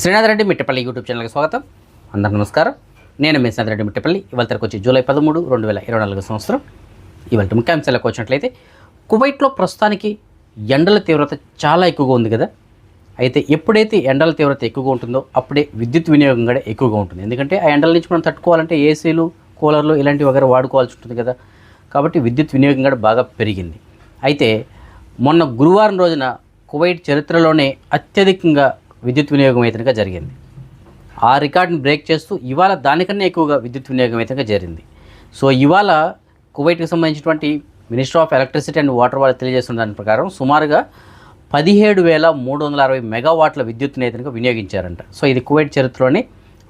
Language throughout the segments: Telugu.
శ్రీనాథ్ రెడ్డి మిట్టపల్లి యూట్యూబ్ ఛానల్కి స్వాగతం. అందరు నమస్కారం. నేను మీ శ్రీనాథ్ రెడ్డి మిట్టపల్లి. ఇవాళ వచ్చి జూలై పదమూడు రెండు వేల ఇరవై నాలుగు సంవత్సరం. ఇవాళ ముఖ్యాంశాలకు వచ్చినట్లయితే కువైట్లో ప్రస్తుతానికి ఎండల తీవ్రత చాలా ఎక్కువగా ఉంది కదా. అయితే ఎప్పుడైతే ఎండల తీవ్రత ఎక్కువగా ఉంటుందో అప్పుడే విద్యుత్ వినియోగం కూడా ఎక్కువగా ఉంటుంది. ఎందుకంటే ఆ ఎండల నుంచి మనం తట్టుకోవాలంటే ఏసీలు కూలర్లు ఇలాంటివి వగర వాడుకోవాల్సి ఉంటుంది కదా. కాబట్టి విద్యుత్ వినియోగం కూడా బాగా పెరిగింది. అయితే మొన్న గురువారం రోజున కువైట్ చరిత్రలోనే అత్యధికంగా విద్యుత్ వినియోగం అయితే జరిగింది. ఆ రికార్డుని బ్రేక్ చేస్తూ ఇవాళ దానికన్నా ఎక్కువగా విద్యుత్ వినియోగం అయితే జరిగింది. సో ఇవాళ కువైట్కి సంబంధించినటువంటి minister of electricity and water వాళ్ళు తెలియజేస్తున్న దాని ప్రకారం సుమారుగా పదిహేడు వేల మూడు వందల అరవై మెగావాట్ల విద్యుత్ని అయితే వినియోగించారంట. సో ఇది కువైట్ చరిత్రలోనే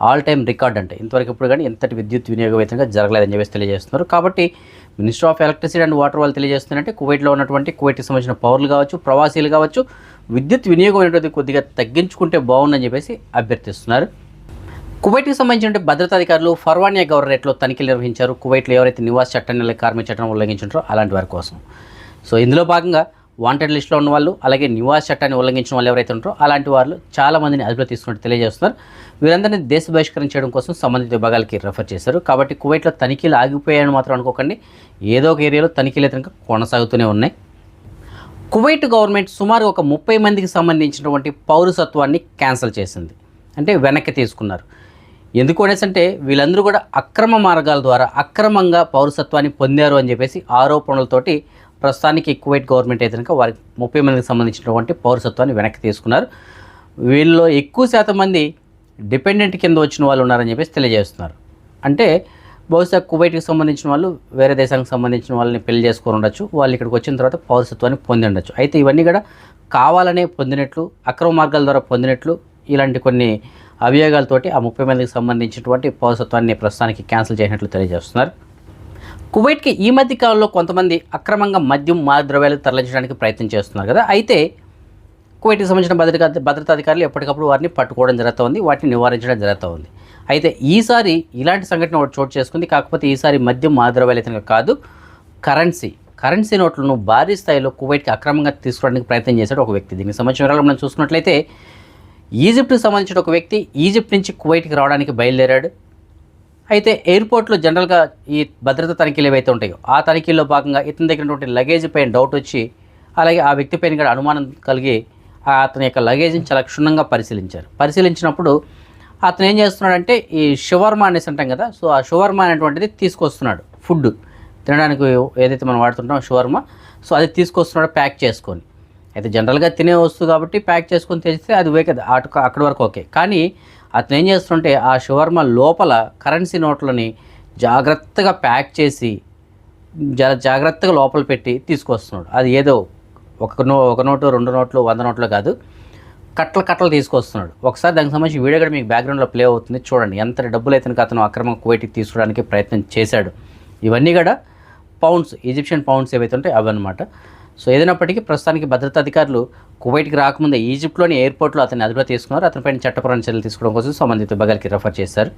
ఆల్ టైమ్ రికార్డ్ అంటే. ఇంతవరకు ఇప్పుడు కానీ ఎంతటి విద్యుత్ వినియోగం అయితే జరగలేదని చెప్పేసి తెలియజేస్తున్నారు. కాబట్టి minister of electricity and water వాళ్ళు తెలియజేస్తున్నారంటే కువైట్లో ఉన్నటువంటి కువైట్కి సంబంధించిన పౌరులు కావచ్చు ప్రవాసీలు కావచ్చు విద్యుత్ వినియోగం అనేటువంటి కొద్దిగా తగ్గించుకుంటే బాగుందని చెప్పేసి అభ్యర్థిస్తున్నారు. కువైట్కి సంబంధించిన భద్రతా అధికారులు ఫర్వానియా గవర్నరేట్లో తనిఖీలు నిర్వహించారు. కువైట్లో ఎవరైతే నివాస చట్టాన్ని కార్మిక చట్టం ఉల్లంఘించారో అలాంటి వారి కోసం. సో ఇందులో భాగంగా వాంటెడ్ లిస్ట్లో ఉన్న వాళ్ళు అలాగే నివాస చట్టాన్ని ఉల్లంఘించిన వాళ్ళు ఎవరైతే ఉంటారో అలాంటి వాళ్ళు చాలా మందిని అదుపులో తీసుకున్నట్టు తెలియజేస్తున్నారు. వీరందరినీ దేశ బహిష్కరణ చేయడం కోసం సంబంధిత విభాగాలకి రెఫర్ చేశారు. కాబట్టి కువైట్లో తనిఖీలు ఆగిపోయాయని మాత్రం అనుకోకండి. ఏదో ఒక ఏరియాలో తనిఖీలు అయితే కనుక కొనసాగుతూనే ఉన్నాయి. కువైట్ గవర్నమెంట్ సుమారు ఒక ముప్పై మందికి సంబంధించినటువంటి పౌరసత్వాన్ని క్యాన్సిల్ చేసింది. అంటే వెనక్కి తీసుకున్నారు. ఎందుకు అనేసి అంటే వీళ్ళందరూ కూడా అక్రమ మార్గాల ద్వారా అక్రమంగా పౌరసత్వాన్ని పొందారు అని చెప్పేసి ఆరోపణలతోటి ప్రస్తుతానికి కువైట్ గవర్నమెంట్ అయితే కనుక వారికి ముప్పై మందికి సంబంధించినటువంటి పౌరసత్వాన్ని వెనక్కి తీసుకున్నారు. వీళ్ళలో ఎక్కువ శాతం మంది డిపెండెంట్ కింద వచ్చిన వాళ్ళు ఉన్నారని చెప్పేసి తెలియజేస్తున్నారు. అంటే బహుశా కువైట్కి సంబంధించిన వాళ్ళు వేరే దేశానికి సంబంధించిన వాళ్ళని పెళ్ళి చేసుకొని ఉండొచ్చు వాళ్ళు ఇక్కడికి వచ్చిన తర్వాత పౌరసత్వాన్ని పొంది ఉండొచ్చు. అయితే ఇవన్నీ కూడా కావాలనే పొందినట్లు అక్రమ మార్గాల ద్వారా పొందినట్లు ఇలాంటి కొన్ని అభియోగాలతోటి ఆ ముప్పై మందికి సంబంధించినటువంటి పౌరసత్వాన్ని ప్రస్తుతానికి క్యాన్సిల్ చేసినట్లు తెలియజేస్తున్నారు. కువైట్కి ఈ మధ్య కాలంలో కొంతమంది అక్రమంగా మద్యం మాద్రవ్యాలు తరలించడానికి ప్రయత్నం చేస్తున్నారు కదా. అయితే కువైట్కి సంబంధించిన భద్రతా భద్రతా అధికారులు ఎప్పటికప్పుడు వారిని పట్టుకోవడం జరుగుతుంది వాటిని నివారించడం జరుగుతుంది అయితే ఈసారి ఇలాంటి సంఘటన ఒకటి చోటు చేసుకుంది. కాకపోతే ఈసారి మద్యం మాద్రవ్యాలు అయితే కాదు కరెన్సీ కరెన్సీ నోట్లను భారీ స్థాయిలో కువైట్కి అక్రమంగా తీసుకోవడానికి ప్రయత్నం చేశాడు ఒక వ్యక్తి. దీనికి సంబంధించిన వివరాలు మనం చూసుకున్నట్లయితే ఈజిప్ట్కి సంబంధించిన ఒక వ్యక్తి ఈజిప్ట్ నుంచి కువైట్కి రావడానికి బయలుదేరాడు. అయితే ఎయిర్పోర్ట్లో జనరల్గా ఈ భద్రత తనిఖీలు ఏవైతే ఉంటాయో ఆ తనిఖీల్లో భాగంగా ఇతని దగ్గర ఉన్నటువంటి లగేజ్ పైన డౌట్ వచ్చి అలాగే ఆ వ్యక్తి పైన కూడా అనుమానం కలిగి ఆ అతని యొక్క లగేజ్ని చాలా క్షుణ్ణంగా పరిశీలించారు. పరిశీలించినప్పుడు అతను ఏం చేస్తున్నాడంటే ఈ షవర్మా అనేసి అంటాం కదా సో ఆ షవర్మా అనేటువంటిది తీసుకొస్తున్నాడు ఫుడ్. తినడానికి ఏదైతే మనం వాడుతుంటామో షవర్మా సో అది తీసుకొస్తున్నాడు ప్యాక్ చేసుకొని. అయితే జనరల్గా తినే వస్తువు కాబట్టి ప్యాక్ చేసుకొని తెలిస్తే అది ఓకే అటు అక్కడి వరకు ఓకే. కానీ అతను ఏం చేస్తుంటే ఆ షవర్మ లోపల కరెన్సీ నోట్లని జాగ్రత్తగా ప్యాక్ చేసి జా జాగ్రత్తగా లోపల పెట్టి తీసుకొస్తున్నాడు. అది ఏదో ఒక నో ఒక నోటు రెండు నోట్లు వంద నోట్లు కాదు. కట్టలు కట్టలు తీసుకొస్తున్నాడు. ఒకసారి దానికి సంబంధించి వీడియో కూడా మీకు బ్యాక్గ్రౌండ్లో ప్లే అవుతుంది. చూడండి ఎంత డబ్బులు అయితే అతను అక్రమం కువైట్కి తీసుకోవడానికి ప్రయత్నం చేశాడు. ఇవన్నీ కూడా పౌండ్స్ ఈజిప్షియన్ పౌండ్స్ ఏవైతే ఉంటాయో అవన్నమాట సో ఏదైనప్పటికీ ప్రస్తుతానికి భద్రతా అధికారులు కువైట్కి రాకముందే ఈజిప్ట్లోని ఎయిర్పోర్ట్లో అతన్ని అదుపులో తీసుకున్నారు. అతనిపైన చట్టపరమైన చర్యలు తీసుకోవడం కోసం సంబంధిత విభాగాలకి రెఫర్ చేశారు.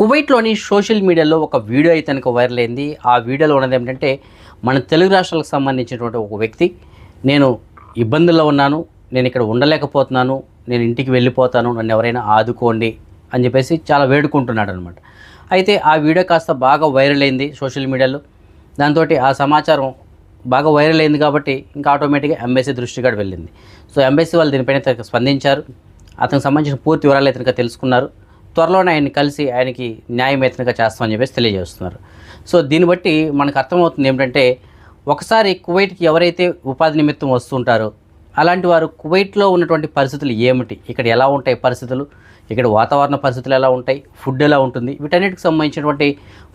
కువైట్లోని సోషల్ మీడియాలో ఒక వీడియో అయితే కనుక వైరల్ అయింది. ఆ వీడియోలో ఉన్నది ఏమిటంటే మన తెలుగు రాష్ట్రాలకు సంబంధించినటువంటి ఒక వ్యక్తి నేను ఇబ్బందుల్లో ఉన్నాను నేను ఇక్కడ ఉండలేకపోతున్నాను నేను ఇంటికి వెళ్ళిపోతాను నన్ను ఎవరైనా ఆదుకోండి అని చెప్పేసి చాలా వేడుకుంటున్నాడు అనమాట అయితే ఆ వీడియో కాస్త బాగా వైరల్ అయింది సోషల్ మీడియాలో. దాంతో ఆ సమాచారం బాగా వైరల్ అయింది కాబట్టి ఇంకా ఆటోమేటిక్గా ఎంబెసీ దృష్టి కూడా వెళ్ళింది. సో ఎంబెసీ వాళ్ళు దీనిపైన స్పందించారు. అతనికి సంబంధించిన పూర్తి వివరాలు అయితే తెలుసుకున్నారు. త్వరలోనే ఆయన్ని కలిసి ఆయనకి న్యాయం అయితే చేస్తామని చెప్పేసి తెలియజేస్తున్నారు. సో దీన్ని బట్టి మనకు అర్థమవుతుంది ఏమిటంటే ఒకసారి కువైట్కి ఎవరైతే ఉపాధి నిమిత్తం వస్తుంటారో అలాంటి వారు కువైట్లో ఉన్నటువంటి పరిస్థితులు ఏమిటి? ఇక్కడ ఎలా ఉంటాయి పరిస్థితులు? ఇక్కడ వాతావరణ పరిస్థితులు ఎలా ఉంటాయి? ఫుడ్ ఎలా ఉంటుంది? వీటన్నిటికి సంబంధించినటువంటి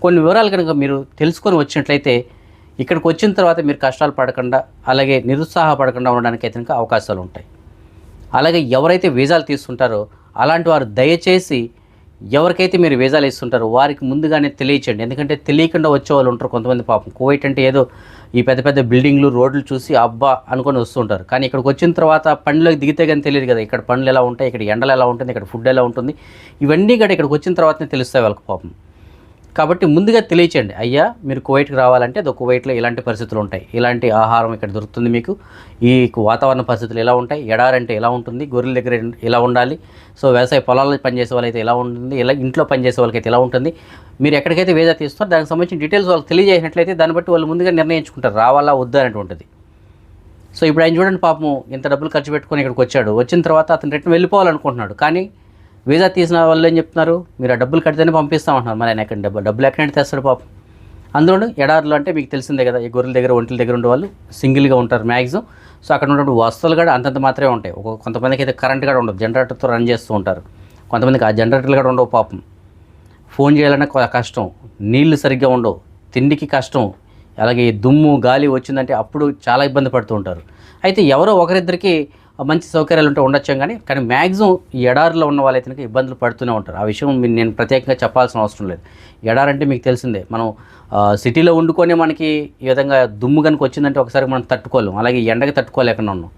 కొన్ని వివరాలు కనుక మీరు తెలుసుకొని వచ్చినట్లయితే ఇక్కడికి వచ్చిన తర్వాత మీరు కష్టాలు పడకుండా అలాగే నిరుత్సాహపడకుండా ఉండడానికి అయితే ఇంకా అవకాశాలు ఉంటాయి. అలాగే ఎవరైతే వీజాలు తీసుకుంటారో అలాంటి వారు దయచేసి ఎవరికైతే మీరు వీజాలు ఇస్తుంటారో వారికి ముందుగానే తెలియచండి ఎందుకంటే తెలియకుండా వచ్చే వాళ్ళు ఉంటారు కొంతమంది పాపం. కువైట్ అంటే ఏదో ఈ పెద్ద పెద్ద బిల్డింగ్లు రోడ్లు చూసి అబ్బా అనుకొని వస్తుంటారు కానీ ఇక్కడికి వచ్చిన తర్వాత పనులకు దిగితే కానీ తెలియదు కదా ఇక్కడ పనులు ఎలా ఉంటాయి ఇక్కడ ఎండలు ఎలా ఉంటుంది ఇక్కడ ఫుడ్ ఎలా ఉంటుంది. ఇవన్నీ కూడా ఇక్కడికి వచ్చిన తర్వాతనే తెలుస్తాయి వాళ్ళకి పాపం. కాబట్టి ముందుగా తెలియచేయండి అయ్యా మీరు కువైట్కి రావాలంటే అది కువైట్లో ఇలాంటి పరిస్థితులు ఉంటాయి. ఇలాంటి ఆహారం ఇక్కడ దొరుకుతుంది మీకు. ఈ వాతావరణ పరిస్థితులు ఎలా ఉంటాయి? ఎడారంటే ఎలా ఉంటుంది? గొర్రెల దగ్గర ఎలా ఉండాలి? సో వ్యవసాయ పొలాల్లో పనిచేసే వాళ్ళైతే ఎలా ఉంటుంది? ఇలా ఇంట్లో పనిచేసే వాళ్ళకైతే ఎలా ఉంటుంది? మీరు ఎక్కడికైతే వీజా తీస్తారో దానికి సంబంధించిన డీటెయిల్స్ వాళ్ళకి తెలియజేసినట్లయితే దాన్ని బట్టి వాళ్ళు ముందుగా నిర్ణయించుకుంటారు రావాలా వద్దా అనేటువంటిది. సో ఇప్పుడు ఆయన చూడండి పాపం ఇంత డబ్బులు ఖర్చు పెట్టుకొని ఇక్కడికి వచ్చాడు. వచ్చిన తర్వాత అతను రిటర్న్ వెళ్ళిపోవాలనుకుంటున్నాడు. కానీ వీసా తీసిన వాళ్ళు ఏం చెప్తున్నారు? మీరు ఆ డబ్బులు కడితేనే పంపిస్తామంటున్నారు. మరి ఆయన ఎక్కడ డబ్బు డబ్బులు ఎక్కడంటే తెస్తాడు పాపం? అందులో ఎడారులు అంటే మీకు తెలిసిందే కదా ఈ గొర్రెల దగ్గర ఒంటిల దగ్గర ఉండే వాళ్ళు సింగిల్గా ఉంటారు మ్యాక్సిమం సో అక్కడ ఉన్నటువంటి వస్తువులు కూడా అంతంత మాత్రమే ఉంటాయి. ఒక కొంతమందికి అయితే కరెంట్ కూడా ఉండదు. జనరేటర్తో రన్ చేస్తూ ఉంటారు. కొంతమందికి ఆ జనరేటర్లు కూడా ఉండవు పాపం. ఫోన్ చేయాలన్నా కష్టం. నీళ్ళు సరిగ్గా ఉండవు. తిండికి కష్టం. అలాగే దుమ్ము గాలి వచ్చిందంటే అప్పుడు చాలా ఇబ్బంది పడుతూ ఉంటారు. అయితే ఎవరో ఒకరిద్దరికి మంచి సౌకర్యాలు ఉంటే ఉండొచ్చాం కానీ కానీ మ్యాక్సిమం ఈ ఎడారిలో ఉన్న వాళ్ళైతే ఇబ్బందులు పడుతూనే ఉంటారు. ఆ విషయం నేను ప్రత్యేకంగా చెప్పాల్సిన అవసరం లేదు. ఎడారంటే మీకు తెలిసిందే మనం సిటీలో వండుకొని మనకి ఈ విధంగా దుమ్ము కనుక వచ్చిందంటే ఒకసారి మనం తట్టుకోలేం. అలాగే ఎండకి తట్టుకోలేకుండా ఉన్నాం.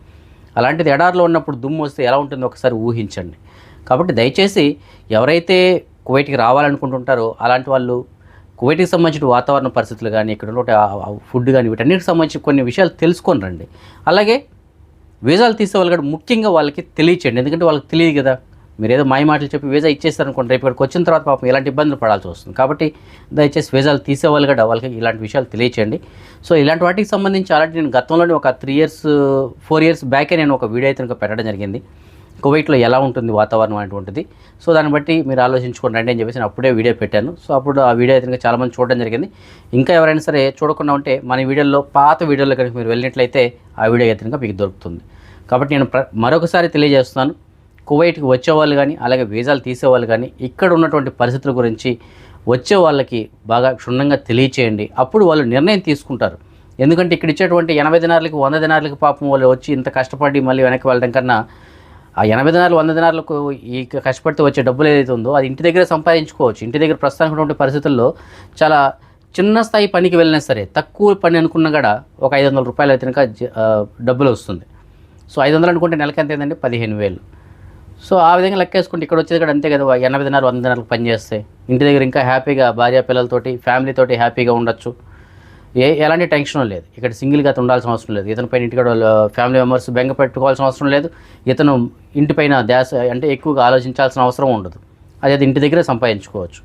అలాంటిది ఎడారిలో ఉన్నప్పుడు దుమ్ము వస్తే ఎలా ఉంటుందో ఒకసారి ఊహించండి. కాబట్టి దయచేసి ఎవరైతే కువైట్కి రావాలనుకుంటుంటారో అలాంటి వాళ్ళు కువైట్కి సంబంధించిన వాతావరణ పరిస్థితులు కానీ ఇక్కడ ఉన్న ఫుడ్ కానీ వీటన్నిటికి సంబంధించి కొన్ని విషయాలు తెలుసుకొని రండి. అలాగే వీసాలు తీసే వాళ్ళు కూడా ముఖ్యంగా వాళ్ళకి తెలియచేయండి. ఎందుకంటే వాళ్ళకి తెలియదు కదా. మీరు ఏదో మాయ మాటలు చెప్పి వీసా ఇచ్చేస్తారనుకోండి రేపు ఇక్కడికి వచ్చిన తర్వాత పాపం ఇలాంటి ఇబ్బందులు పడాల్సి వస్తుంది. కాబట్టి దయచేసి వీసాలు తీసేవాళ్ళు కూడా వాళ్ళకి ఇలాంటి విషయాలు తెలియచేయండి. సో ఇలాంటి వాటికి సంబంధించి అలాంటి నేను గతంలోనే ఒక త్రీ ఇయర్స్ ఫోర్ ఇయర్స్ బ్యాకే నేను ఒక వీడియో అయితే పెట్టడం జరిగింది. కువైట్లో ఎలా ఉంటుంది వాతావరణం అనేటువంటిది. సో దాన్ని బట్టి మీరు ఆలోచించుకోండి. రండి అని చెప్పేసి నేను అప్పుడే వీడియో పెట్టాను. సో అప్పుడు ఆ వీడియో అయితే చాలామంది చూడడం జరిగింది. ఇంకా ఎవరైనా సరే చూడకుండా ఉంటే మన వీడియోలో పాత వీడియోలో కనుక మీరు వెళ్ళినట్లయితే ఆ వీడియో అయితే మీకు దొరుకుతుంది. కాబట్టి నేను ప్ర మరొకసారి తెలియజేస్తున్నాను. కువైట్కి వచ్చేవాళ్ళు కానీ అలాగే వీజాలు తీసేవాళ్ళు కానీ ఇక్కడ ఉన్నటువంటి పరిస్థితుల గురించి వచ్చే వాళ్ళకి బాగా క్షుణ్ణంగా తెలియచేయండి. అప్పుడు వాళ్ళు నిర్ణయం తీసుకుంటారు. ఎందుకంటే ఇక్కడ ఇచ్చేటువంటి ఎనభై దినాలకి వంద దినాలకి పాపం వాళ్ళు వచ్చి ఇంత కష్టపడి మళ్ళీ వెనక్కి వెళ్ళడం కన్నా ఆ ఎనభై దినాలు వంద దినాలకు ఈ కష్టపడితే వచ్చే డబ్బులు ఏదైతే ఉందో అది ఇంటి దగ్గర సంపాదించుకోవచ్చు. ఇంటి దగ్గర ప్రస్తుతానికి ఉండే పరిస్థితుల్లో చాలా చిన్న స్థాయి పనికి వెళ్ళినా సరే తక్కువ పని అనుకున్నా కూడా ఒక ఐదు వందల రూపాయలు అయితే కనుక డబ్బులు వస్తుంది. సో ఐదు వందలు అనుకుంటే నెలకి ఎంత ఏంటంటే పదిహేను వేలు. సో ఆ విధంగా లెక్కేసుకుంటే ఇక్కడ వచ్చేది కూడా అంతే కదా ఎనభై దినాలు వంద దినాలకు పని చేస్తే. ఇంటి దగ్గర ఇంకా హ్యాపీగా భార్య పిల్లలతోటి ఫ్యామిలీతోటి హ్యాపీగా ఉండొచ్చు. ఏ ఎలాంటి టెన్షన్ లేదు. ఇక్కడ సింగిల్గా ఉండాల్సిన అవసరం లేదు. ఇతని పైన ఇంటికాడ ఫ్యామిలీ మెంబర్స్ బెంగ పెట్టుకోవాల్సిన అవసరం లేదు. ఇతను ఇంటిపైన ధ్యాస అంటే ఎక్కువగా ఆలోచించాల్సిన అవసరం ఉండదు. అది అది ఇంటి దగ్గరే సంపాదించుకోవచ్చు.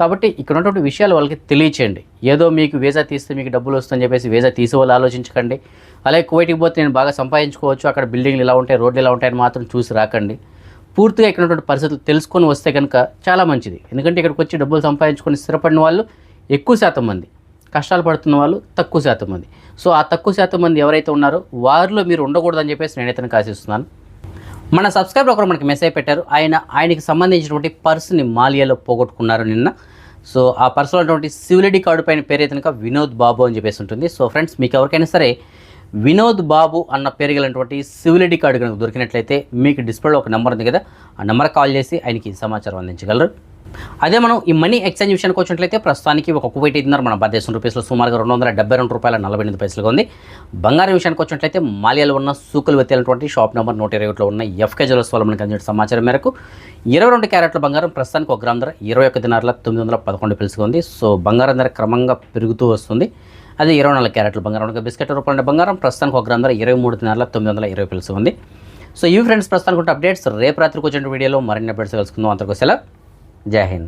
కాబట్టి ఇక్కడ ఉన్నటువంటి విషయాలు వాళ్ళకి తెలియచేయండి. ఏదో మీకు వీసా తీస్తే మీకు డబ్బులు వస్తుందని చెప్పేసి వీసా తీసేవాళ్ళు ఆలోచించకండి. అలాగే కువైట్కి పోతే నేను బాగా సంపాదించుకోవచ్చు. అక్కడ బిల్డింగ్లు ఇలా ఉంటాయి రోడ్లు ఇలా ఉంటాయని మాత్రం చూసి రాకండి. పూర్తిగా ఇక్కడ ఉన్నటువంటి పరిస్థితులు తెలుసుకొని వస్తే కనుక చాలా మంచిది. ఎందుకంటే ఇక్కడికి వచ్చి డబ్బులు సంపాదించుకొని స్థిరపడిన వాళ్ళు ఎక్కువ శాతం మంది. కష్టాలు పడుతున్న వాళ్ళు తక్కువ శాతం మంది. సో ఆ తక్కువ శాతం మంది ఎవరైతే ఉన్నారో వారిలో మీరు ఉండకూడదని చెప్పేసి నేనైతే అయితే ఆశిస్తున్నాను మన సబ్స్క్రైబర్ ఒకరు మనకి మెసేజ్ పెట్టారు. ఆయన ఆయనకి సంబంధించినటువంటి పర్స్ని మాలియాలో పోగొట్టుకున్నారు నిన్న. సో ఆ పర్సులో ఉన్నటువంటి సివిలిటీ కార్డు పైన పేరు అయితే కనుక వినోద్ బాబు అని చెప్పేసి ఉంటుంది. సో ఫ్రెండ్స్ మీకు ఎవరికైనా సరే వినోద్ బాబు అన్న పేరు గలటువంటి సివిలిటీ కార్డు కనుక దొరికినట్లయితే మీకు డిస్ప్లేలో ఒక నెంబర్ ఉంది కదా ఆ నెంబర్ కాల్ చేసి ఆయనకి సమాచారం అందించగలరు. అదే మనం ఈ మనీ ఎక్స్చేంజ్ విషయానికి వచ్చినట్లయితే ప్రస్తుతానికి ఒక కువైట్ ఐదున్నర మన భారతదేశం రూపీస్లో సుమారుగా రెండు వందల డెబ్బై రెండు రూపాయల నలభై ఎనిమిది పైసలుగా ఉంది. బంగారం విషయానికి వచ్చినట్లయితే మాలియాలో ఉన్న సూకులు వెత్తేటువంటి షాప్ నెంబర్ నూట ఇరవై ఒకటిలో ఉన్న ఎఫ్కే జ్యువెల్స్ వాళ్ళు మనకి అందించిన సమాచారం మేరకు ఇరవై రెండు క్యారెట్ల బంగారం ప్రస్తుతానికి ఒక గ్రామ ధర ఇరవై ఒక్క దినారుల తొమ్మిది వందల పదకొండు పిలుసుగా ఉంది. సో బంగారం ధర క్రమంగా పెరుగుతూ వస్తుంది. అదే ఇరవై నాలుగు క్యారెట్ల బంగారం బిస్కెట్ రూపాయల బంగారం ప్రస్తుతానికి ఒక గ్రామ ధర ఇరవై మూడు దినారుల తొమ్మిది వందల ఇరవై పిలుసుగా ఉంది. సో ఇవి ఫ్రెండ్స్ ప్రస్తుతానికి ఉంటే అప్డేట్స్. రేపు రాత్రికి వచ్చిన వీడియోలో మరిన్ని అప్డేట్స్ కలుసుకుందాం. అంతకు సెలవు. জয় হিন্দ